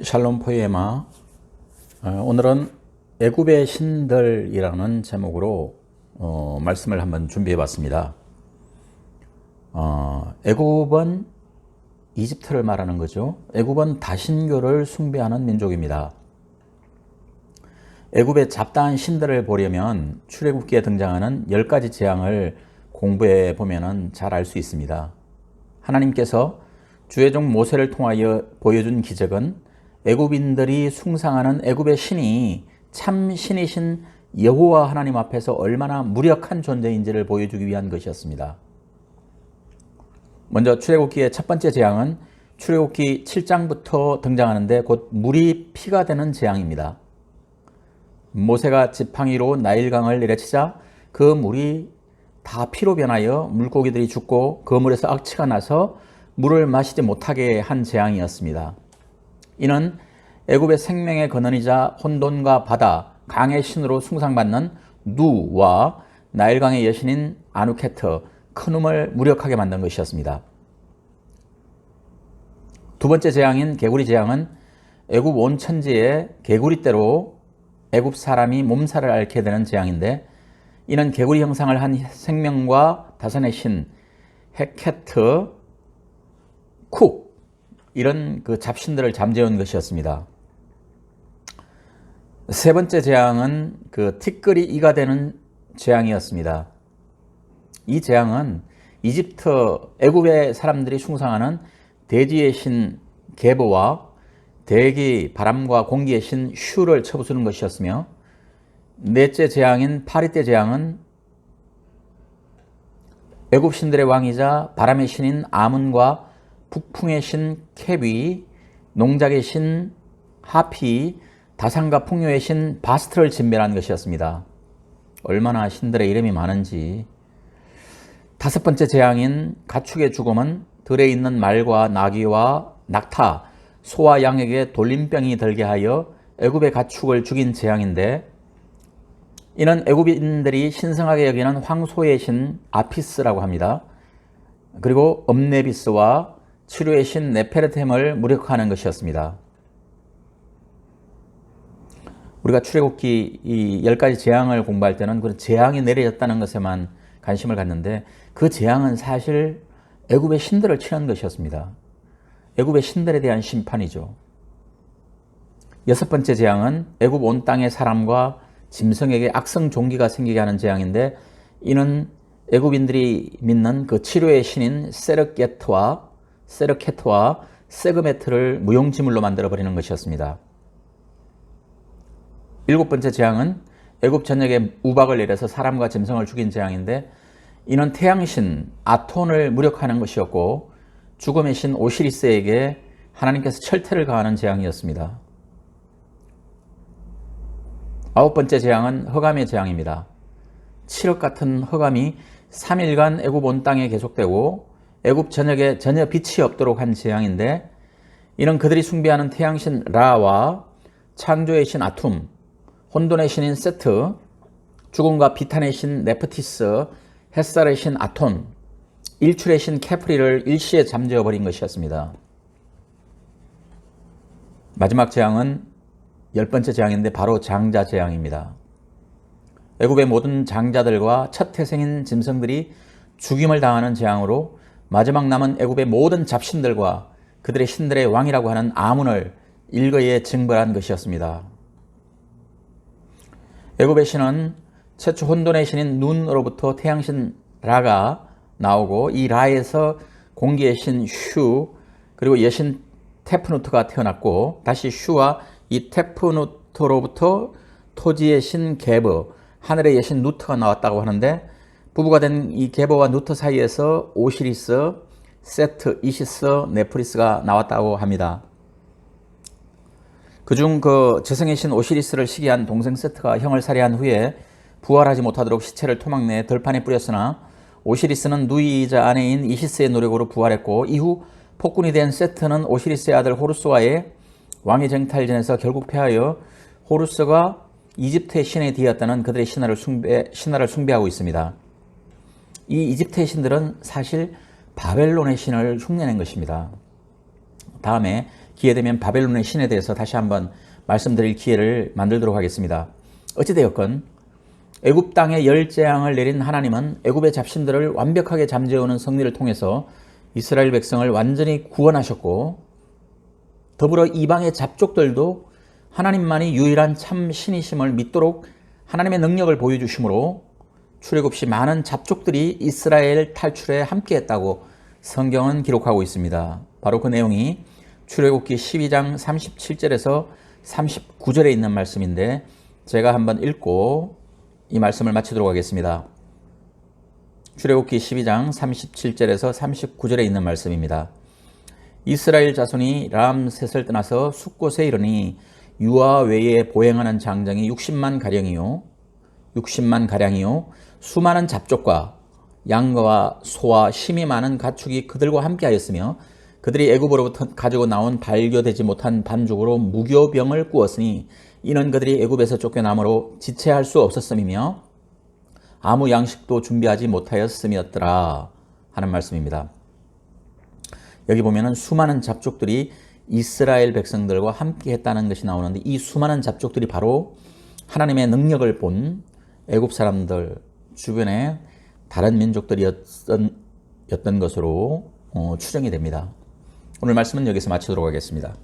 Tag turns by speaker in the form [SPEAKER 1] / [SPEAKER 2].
[SPEAKER 1] 샬롬 포에마 어, 오늘은 애굽의 신들이라는 제목으로 어, 말씀을 한번 준비해 봤습니다. 어, 애굽은 이집트를 말하는 거죠. 애굽은 다신교를 숭배하는 민족입니다. 애굽의 잡다한 신들을 보려면 출애굽기에 등장하는 10가지 재앙을 공부해 보면 잘 알 수 있습니다. 하나님께서 주의 종 모세를 통하여 보여준 기적은 애굽인들이 숭상하는 애굽의 신이 참 신이신 여호와 하나님 앞에서 얼마나 무력한 존재인지를 보여주기 위한 것이었습니다. 먼저 출애굽기의 첫 번째 재앙은 출애굽기 7장부터 등장하는데 곧 물이 피가 되는 재앙입니다. 모세가 지팡이로 나일강을 내려치자 그 물이 다 피로 변하여 물고기들이 죽고 그 물에서 악취가 나서 물을 마시지 못하게 한 재앙이었습니다. 이는 애굽의 생명의 근원이자 혼돈과 바다, 강의 신으로 숭상받는 누와 나일강의 여신인 아누케트, 크눔을 무력하게 만든 것이었습니다. 두 번째 재앙인 개구리 재앙은 애굽 온 천지에 개구리대로 애굽 사람이 몸살을 앓게 되는 재앙인데 이는 개구리 형상을 한 생명과 다산의 신 헤케트, 쿡 이런 그 잡신들을 잠재운 것이었습니다. 세 번째 재앙은 그 티끌이 이가 되는 재앙이었습니다. 이 재앙은 이집트 애굽의 사람들이 숭상하는 대지의 신 게보와 대기 바람과 공기의 신 슈를 쳐부수는 것이었으며 넷째 재앙인 파리떼 재앙은 애굽 신들의 왕이자 바람의 신인 아문과 북풍의 신 캡이 농작의 신 하피 다산과 풍요의 신 바스트를 진멸한 것이었습니다. 얼마나 신들의 이름이 많은지 다섯 번째 재앙인 가축의 죽음은 들에 있는 말과 나귀와 낙타, 소와 양에게 돌림병이 들게 하여 애굽의 가축을 죽인 재앙인데 이는 애굽인들이 신성하게 여기는 황소의 신 아피스라고 합니다. 그리고 엄네비스와 치료의 신 네페르템을 무력화하는 것이었습니다. 우리가 출애굽기 이열 가지 재앙을 공부할 때는 그 재앙이 내려졌다는 것에만 관심을 갖는데 그 재앙은 사실 애굽의 신들을 취한 것이었습니다. 애굽의 신들에 대한 심판이죠. 여섯 번째 재앙은 애굽 온 땅의 사람과 짐승에게 악성 종기가 생기게 하는 재앙인데 이는 애굽인들이 믿는 그 치료의 신인 세르게트와 세르케트와 세그메트를 무용지물로 만들어 버리는 것이었습니다. 일곱 번째 재앙은 애굽 전역에 우박을 내려서 사람과 짐승을 죽인 재앙인데 이는 태양신 아톤을 무력하는 것이었고 죽음의 신 오시리스에게 하나님께서 철퇴를 가하는 재앙이었습니다. 아홉 번째 재앙은 허감의 재앙입니다. 칠흑 같은 허감이 3일간 애굽 온 땅에 계속되고 애굽 전역에 전혀 빛이 없도록 한 재앙인데 이는 그들이 숭배하는 태양신 라와 창조의 신 아툼, 혼돈의 신인 세트, 죽음과 비탄의 신 네프티스, 햇살의 신 아톤, 일출의 신 케프리를 일시에 잠재워 버린 것이었습니다. 마지막 재앙은 열 번째 재앙인데 바로 장자 재앙입니다. 애굽의 모든 장자들과 첫 태생인 짐승들이 죽임을 당하는 재앙으로 마지막 남은 애굽의 모든 잡신들과 그들의 신들의 왕이라고 하는 아문을 일거에 징벌한 것이었습니다. 애굽의 신은 최초 혼돈의 신인 눈으로부터 태양신 라가 나오고 이 라에서 공기의 신 슈 그리고 여신 테프누트가 태어났고 다시 슈와 이 테프누트로부터 토지의 신 게브 하늘의 여신 누트가 나왔다고 하는데 부부가 된 이 게버와 누트 사이에서 오시리스, 세트, 이시스, 네프리스가 나왔다고 합니다. 그중 그 저승의 신 오시리스를 시기한 동생 세트가 형을 살해한 후에 부활하지 못하도록 시체를 토막 내 들판에 뿌렸으나 오시리스는 누이이자 아내인 이시스의 노력으로 부활했고 이후 폭군이 된 세트는 오시리스의 아들 호루스와의 왕의 정탈전에서 결국 패하여 호루스가 이집트의 신에 되었다는 그들의 신화를 숭배, 신화를 숭배하고 있습니다. 이 이집트의 신들은 사실 바벨론의 신을 흉내낸 것입니다. 다음에 기회 되면 바벨론의 신에 대해서 다시 한번 말씀드릴 기회를 만들도록 하겠습니다. 어찌되었건 애굽 땅에 열 재앙을 내린 하나님은 애굽의 잡신들을 완벽하게 잠재우는 성리를 통해서 이스라엘 백성을 완전히 구원하셨고 더불어 이방의 잡족들도 하나님만이 유일한 참 신이심을 믿도록 하나님의 능력을 보여주심으로 출애굽 시 많은 잡족들이 이스라엘 탈출에 함께했다고 성경은 기록하고 있습니다. 바로 그 내용이 출애굽기 12장 37절에서 39절에 있는 말씀인데 제가 한번 읽고 이 말씀을 마치도록 하겠습니다. 출애굽기 12장 37절에서 39절에 있는 말씀입니다. 이스라엘 자손이 람셋을 떠나서 숫곳에 이르니 유아 외에 보행하는 장정이 60만 가량이요 60만 가량이요 수많은 잡족과 양과 소와 힘이 많은 가축이 그들과 함께하였으며 그들이 애굽으로부터 가지고 나온 발교되지 못한 반죽으로 무교병을 꾸었으니 이는 그들이 애굽에서 쫓겨남으로 지체할 수 없었음이며 아무 양식도 준비하지 못하였음이었더라 하는 말씀입니다. 여기 보면은 수많은 잡족들이 이스라엘 백성들과 함께 했다는 것이 나오는데 이 수많은 잡족들이 바로 하나님의 능력을 본 애굽 사람들 주변에 다른 민족들이었던 것으로 어, 추정이 됩니다. 오늘 말씀은 여기서 마치도록 하겠습니다.